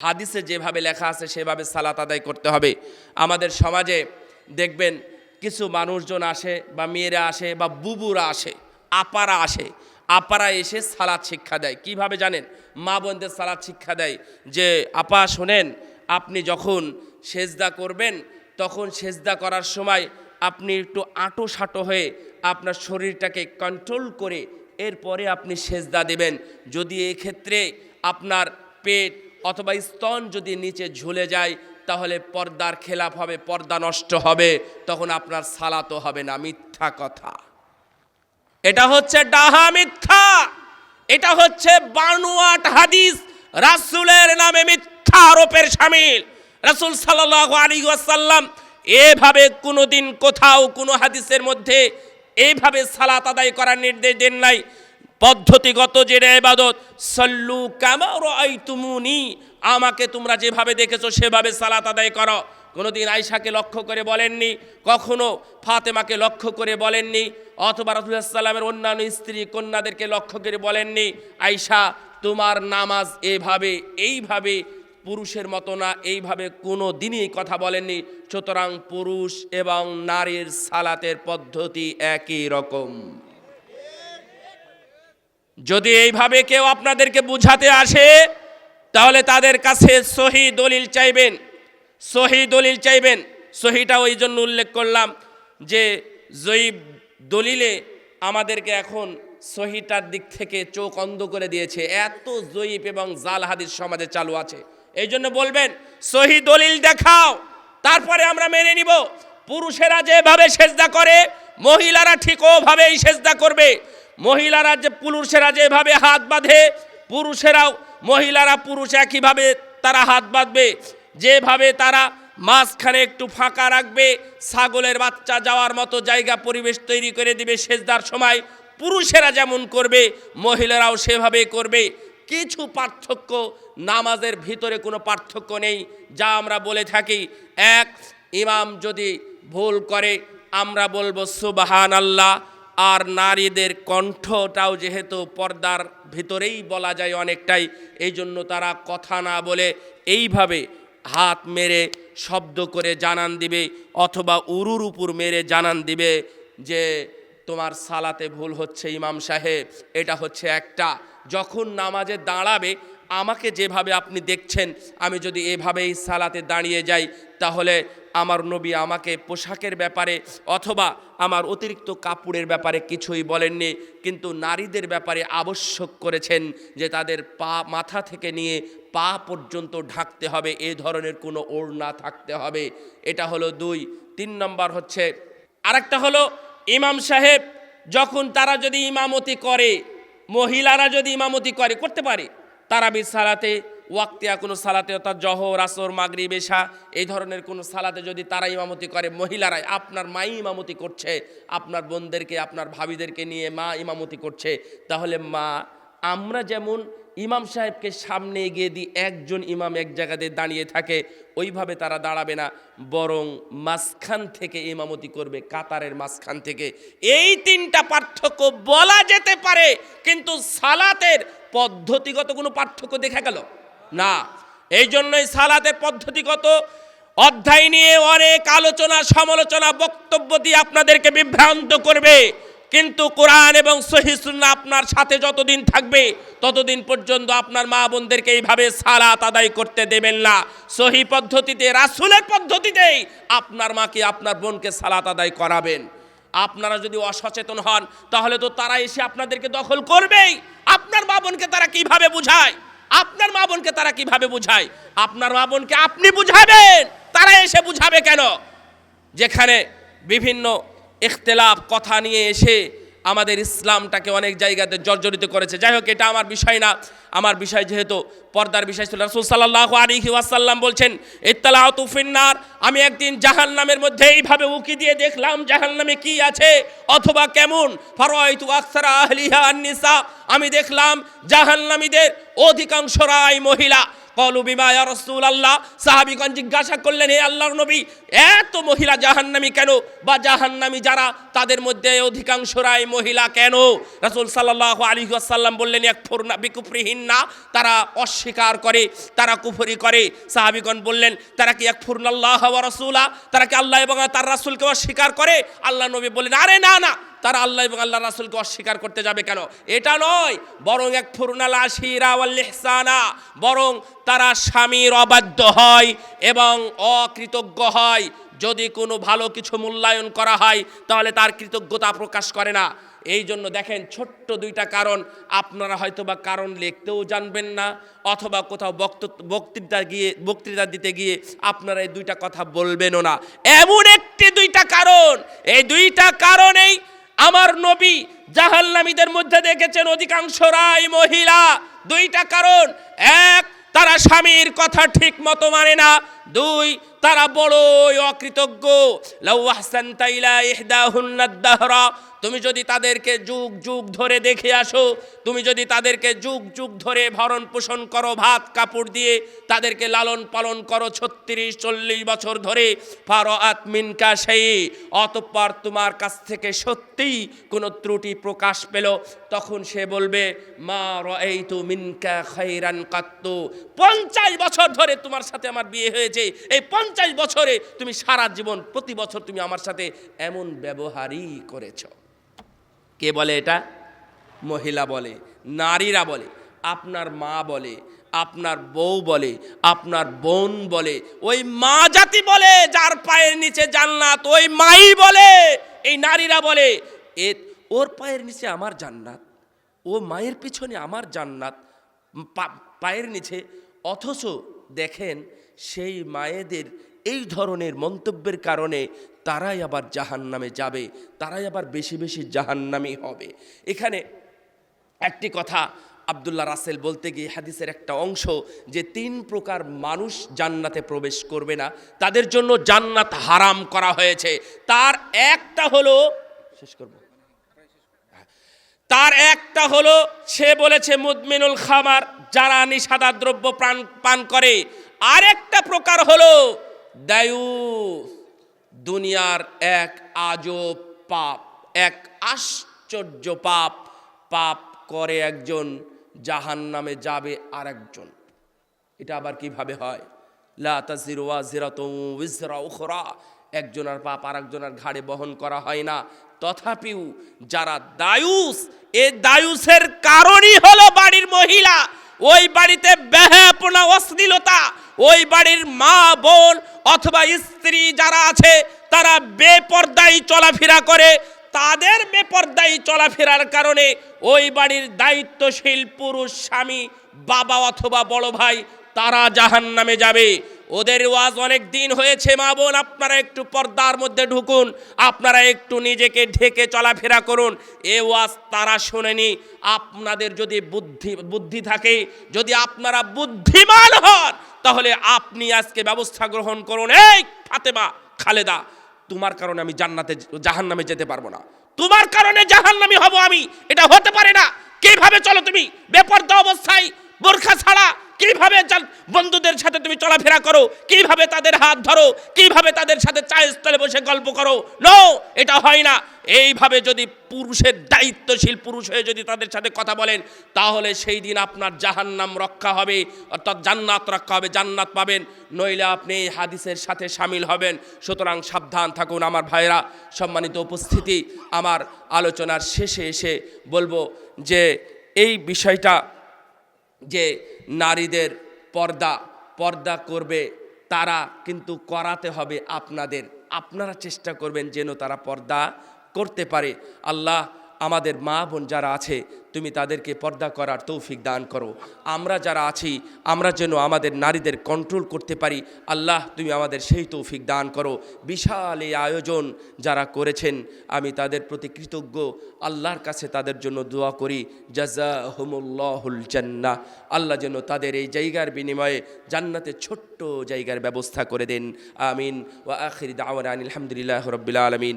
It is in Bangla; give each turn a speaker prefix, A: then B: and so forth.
A: হাদিসে যেভাবে লেখা আছে, সেভাবে সালাত আদায় করতে হবে। আমাদের সমাজে দেখবেন কিছু মানুষজন আসে বা মেয়েরা আসে বা বুবুরা আসে, আপারা আসে। আপারা এসে সালাদ শিক্ষা দেয়। কীভাবে জানেন? মা বোনদের সালাদ শিক্ষা দেয় যে, আপা, শোনেন, আপনি যখন সেজদা করবেন, তখন সেজদা করার সময় আপনি একটু আঁটো সাঁটো হয়ে আপনার শরীরটাকে কন্ট্রোল করে এরপরে আপনি সেজদা দেবেন। যদি এক্ষেত্রে আপনার পেট অথবা স্তন যদি নিচে ঝুলে যায়, তাহলে পর্দার খেলাপ হবে, পর্দা নষ্ট হবে, তখন আপনার সালাতো হবে না, মিথ্যা কথা। এটা হচ্ছে ডাহা মিথ্যা! এটা হচ্ছে বানুয়াট হাদিস, রাসুলের নামে মিথ্যা আরোপের সামিল। রাসূল সাল্লাল্লাহু আলাইহি ওয়াসাল্লাম এভাবে কোনোদিন কোথাও কোনো হাদিসের মধ্যে এইভাবে সালাত আদায় করার নির্দেশ দেন নাই। পদ্ধতিগত যে ইবাদত, সল্লু কামা রাআইতুমুনি, আমাকে তোমরা যেভাবে দেখেছ সেভাবে সালাত আদায় করো। কোনোদিন আয়সাকে লক্ষ্য করে বলেননি, কখনো ফাতেমাকে লক্ষ্য করে বলেননি, অথবা রসুলামের অন্যান্য স্ত্রী কন্যাদেরকে লক্ষ্য করে বলেননি আয়সা তোমার নামাজ এভাবে, এইভাবে পুরুষের মতো না, এইভাবে কোনো দিনই কথা বলেননি। সুতরাং পুরুষ এবং নারীর সালাতের পদ্ধতি একই রকম। যদি এইভাবে কেউ আপনাদেরকে বুঝাতে আসে, তাহলে তাদের কাছে সহি দলিল চাইবেন। সহি দলিল চাইবেন। সহিটা ওই জন্য উল্লেখ করলাম যে, জয়ীব দলিলে আমাদেরকে এখন সহিটার দিক থেকে চোখ অন্ধ করে দিয়েছে। এত জয়ীব এবং জাল হাদিস সমাজে চালু আছে। এই জন্য বলবেন, সহি দলিল দেখাও, তারপরে আমরা মেনে নিব। পুরুষেরা যেভাবে সেজদা করে, মহিলারা ঠিক ওভাবেই সেজদা করবে। মহিলারা যে পুরুষেরা যেভাবে হাত বাঁধে, পুরুষেরাও, মহিলারা পুরুষ একইভাবে তারা হাত বাঁধবে। যেভাবে তারা মাঝখানে একটু ফাঁকা রাখবে, ছাগলের বাচ্চা যাওয়ার মতো জায়গা, পরিবেশ তৈরি করে দিবে সেজদার সময়। পুরুষেরা যেমন করবে, মহিলারাও সেভাবে করবে। কিছু পার্থক্য, নামাজের ভিতরে কোনো পার্থক্য নেই। যা আমরা বলে থাকি, এক, ইমাম যদি ভুল করে, আমরা বলব সুবাহান আল্লাহ আর নারীদের কণ্ঠটাও যেহেতু পর্দার ভিতরেই বলা যায় অনেকটাই, এই জন্য তারা কথা না বলে এইভাবে হাত মেরে শব্দ করে জানান দিবে অথবা উরুর উপর মেরে জানান দিবে যে তোমার সালাতে ভুল হচ্ছে ইমাম সাহেব, এটা হচ্ছে একটা। যখন নামাজে দাঁড়াবে আমাকে যেভাবে আপনি দেখছেন, আমি যদি এভাবেই সালাতে দাঁড়িয়ে যাই, তাহলে আমার নবী আমাকে পোশাকের ব্যাপারে অথবা আমার অতিরিক্ত কাপড়ের ব্যাপারে কিছুই বলেননি, কিন্তু নারীদের ব্যাপারে আবশ্যক করেছেন যে তাদের পা, মাথা থেকে নিয়ে পা পর্যন্ত ঢাকতে হবে, এ ধরনের কোনো ওড়না থাকতে হবে। এটা হলো দুই। তিন নম্বর হচ্ছে, আরেকটা হলো ইমাম সাহেব, যখন তারা যদি ইমামতি করে, মহিলারা যদি ইমামতি করে, করতে পারে। তারাবির সালাতে, ওয়াক্তিয়া কোনো সালাতে অর্থাৎ জহর, আসর মাগরি বেশা এই ধরনের কোনো সালাতে যদি তারা ইমামতি করে, মহিলারাই আপনার মাই ইমামতি করছে, আপনার বোনদেরকে, আপনার ভাবিদেরকে নিয়ে মা ইমামতি করছে, তাহলে মা আমরা যেমন ইমাম সাহেবকে সামনে এগিয়ে দিই, একজন ইমাম এক জায়গাতে দাঁড়িয়ে থাকে, ওইভাবে তারা দাঁড়াবে না, বরং মাঝখান থেকে ইমামতি করবে, কাতারের মাঝখান থেকে। এই তিনটা পার্থক্য বলা যেতে পারে, কিন্তু সালাতের পদ্ধতিগত কোনো পার্থক্য দেখা গেল? না। এই জন্যই সালাতের পদ্ধতিগত অধ্যায় নিয়ে অনেক আলোচনা, সমালোচনা, বক্তব্য দিয়ে আপনাদেরকে বিভ্রান্ত করবে। কিন্তু কোরআন এবং সহিসুন্না আপনার সাথে যতদিন থাকবে, ততদিন পর্যন্ত আপনার মা বোনদেরকে এইভাবে সালাত আদায় করতে দেবেন না। সহি পদ্ধতিতে, রাসুলের পদ্ধতিতেই আপনার মাকে, আপনার বোনকে সালাত আদায় করাবেন। আপনারা যদি অসচেতন হন, তাহলে তো তারা এসে আপনাদেরকে দখল করবেই। আপনার মা বোনকে তারা কীভাবে বুঝায়? আপনার মা বোনকে তারা কীভাবে বুঝায়? আপনার মা বোনকে আপনি বুঝাবেন? তারা এসে বুঝাবে কেন? যেখানে বিভিন্ন ইখতলাফ কথা নিয়ে এসে আমাদের ইসলামটাকে অনেক জায়গাতে জর্জরিত করেছে। যাই হোক, এটা আমার বিষয় না। আমার বিষয় যেহেতু পর্দার বিষয় ছিল। রাসুল সাল্লাহ আলিহি ওয়াসাল্লাম বলছেন ইত্তালাউ তুফিন্নার আমি একদিন জাহান নামের মধ্যে এইভাবে উকি দিয়ে দেখলাম জাহান নামে কি আছে অথবা কেমন। ফরওয়াইতু আকসারা আহলিহা আন্নিসা। আমি দেখলাম, জাহান্নামীদের অধিকাংশরাই মহিলা। কলু বিমা ইয়া রাসূলুল্লাহ। সাহাবীগণ জিজ্ঞাসা করলেন, হে আল্লাহর নবী, এত মহিলা জাহান্নামী কেন? বা জাহান্নামী যারা, তাদের মধ্যে অধিকাংশরাই মহিলা কেন? রাসূল আলাইহি ওয়াসাল্লাম বললেন, এক ফুরনা বিকুফরিহীন না তারা অস্বীকার করে, তারা কুফরি করে। সাহাবীগণ বললেন, তারা কি এক ফুরনাল্লাহ রাসূলা? তারা কি আল্লাহ এবং তার রাসূলকে অস্বীকার করে? আল্লাহ নবী বললেন, আরে না না তারা আল্লাহ এবং আল্লাহ রাসূলকে অস্বীকার করতে যাবে কেন? এটা নয়, বরং এক ফুরনাল ওয়াল বরং তারা স্বামীর অবাধ্য হয় এবং অকৃতজ্ঞ হয়। যদি কোনো ভালো কিছু মূল্যায়ন করা হয়, তাহলে তার কৃতজ্ঞতা প্রকাশ করে না। এই জন্য দেখেন, ছোট্ট দুইটা কারণ আপনারা হয়তো বা কারণ লিখতেও জানবেন না, অথবা কোথাও বক্তৃ- বক্তৃতা গিয়ে, বক্তৃতা দিতে গিয়ে আপনারা এই দুইটা কথা বলবেনও না। এমন একটি দুইটা কারণ, এই দুইটা কারণেই আমার নবী জাহাল্লামীদের মধ্যে দেখেছেন অধিকাংশ রায় মহিলা। দুইটা কারণ। এক, তারা স্বামীর কথা ঠিক মতো মানে না। দুই, তারা বড়ই অকৃতজ্ঞ। লাউ আহসানতা ইলা ইহদাহুন্নাদ দাহরা তুমি যদি তাদেরকে যুগ যুগ ধরে দেখে আসো, তুমি যদি তাদেরকে যুগ যুগ ধরে ভরণ পোষণ করো, ভাত কাপড় দিয়ে তাদেরকে লালন পালন করো ছত্রিশ, চল্লিশ বছর ধরে ফারো আতমিনকা সেই অতঃপর তোমার কাছ থেকে সত্যিই কোনো ত্রুটি প্রকাশ পেল। তখন সে বলবে, মা এই তু মিনকা খৈরান কাত্তু। পঞ্চাশ বছর ধরে তোমার সাথে আমার বিয়ে হয়েছে। এই পঞ্চাশ বছরে তুমি সারা জীবন, প্রতি বছর তুমি আমার সাথে এমন ব্যবহারই করেছ। কে বলে এটা? মহিলা বলে, নারীরা বলে, আপনার মা বলে, আপনার বউ বলে, আপনার বোন বলে, ওই মা জাতি বলে, যার পায়ের নিচে জান্নাত, ওই মাই বলে, এই নারীরা বলে, এ ওর পায়ের নিচে আমার জান্নাত, ও মায়ের পিছনে আমার জান্নাত পায়ের নিচে, অথচ দেখেন সেই মায়েদের এই ধরনের মন্তব্যের কারণে তারাই আবার জাহান নামে যাবে, তারাই আবার বেশি বেশি জাহান্নামি হবে। এখানে একটি কথা আবদুল্লাহ রাসেল বলতে গিয়ে হাদিসের একটা অংশ যে তিন প্রকার মানুষ জান্নাতে প্রবেশ করবে না, তাদের জন্য জান্নাত হারাম করা হয়েছে। তার একটা হলো, শেষ করব। তার একটা হলো, সে বলেছে মুদমিনুল খামার, যারা নিষাদা দ্রব্য প্রাণ পান করে। আরেকটা প্রকার হলো দায়ু। দুনিয়ার এক আজব পাপ, এক আশ্চর্য পাপ। পাপ করে একজন জাহান নামে যাবে আর একজন এটা আবার কীভাবে হয়? ওয়াজিরাতুন উযরা উখরা। একজনের পাপ ঘাড়ে বহন করা হয় না। তথাপিও যারা দায়ুস, এ দায়ুসের কারণই হলো বাড়ির মহিলা। ওই বাড়িতে ব্যাহাপনা অশ্লীলতা। ওই বাড়ির মা, বোন অথবা স্ত্রী যারা আছে, তারা বেপর্দায় চলাফেরা করে। তাদের বেপর্দায় চলাফেরার কারণে ওই বাড়ির দায়িত্বশীল পুরুষ, স্বামী, বাবা অথবা বড় ভাই, তারা জাহান নামে যাবে। ওদের ওয়াজ অনেক দিন হয়েছে, মা বোন, আপনারা একটু পর্দার মধ্যে ঢুকুন, আপনারা একটু নিজেকে ঢেকে চলাফেরা করুন। এ ওয়াজ তারা শোনেনি, আপনাদের যদি বুদ্ধি বুদ্ধি থাকে, যদি আপনারা বুদ্ধিমান হন, তাহলে আপনি আজকে ব্যবস্থা গ্রহণ করুন। এই ফাতেমা, খালেদা, তোমার কারণে আমি জান্নাতে জাহান নামে যেতে পারব না। তোমার কারণে জাহান নামি হব আমি, এটা হতে পারে না। কীভাবে চলো তুমি? বেপর্দা অবস্থায়, বোরখা ছাড়া কীভাবে বন্ধুদের সাথে তুমি চলাফেরা করো? কীভাবে তাদের হাত ধরো? কীভাবে তাদের সাথে চায়ের স্থলে বসে গল্প করো? নো এটা হয় না। এইভাবে যদি পুরুষের দায়িত্বশীল পুরুষ হয়ে যদি তাদের সাথে কথা বলেন, তাহলে সেই দিন আপনার জাহান্নাম রক্ষা হবে, অর্থাৎ জান্নাত রক্ষা হবে, জান্নাত পাবেন। নইলে আপনি এই হাদিসের সাথে সামিল হবেন। সুতরাং সাবধান থাকুন আমার ভাইরা সম্মানিত উপস্থিতি, আমার আলোচনার শেষে এসে বলব যে এই বিষয়টা যে নারীদের পর্দা পর্দা করবে, তারা কিন্তু করাতে হবে আপনাদের। আপনারা চেষ্টা করবেন যেন তারা পর্দা করতে পারে। আল্লাহ আমাদের মা বোন যারা আছে, তুমি তাদেরকে পর্দা করার তৌফিক দান করো। আমরা যারা আছি, আমরা যেন আমাদের নারীদের কন্ট্রোল করতে পারি। আল্লাহ, তুমি আমাদের সেই তৌফিক দান করো। বিশাল এই আয়োজন যারা করেছেন, আমি তাদের প্রতি কৃতজ্ঞ। আল্লাহর কাছে তাদের জন্য দোয়া করি। জাজা হুমুল্লাহুল জান্না আল্লাহ যেন তাদের এই জায়গার বিনিময়ে জান্নাতে ছোট্ট জায়গার ব্যবস্থা করে দেন। আমিন। ওয়া আখির দাওয়ান আলহামদুলিল্লাহ রবিল আলমিন।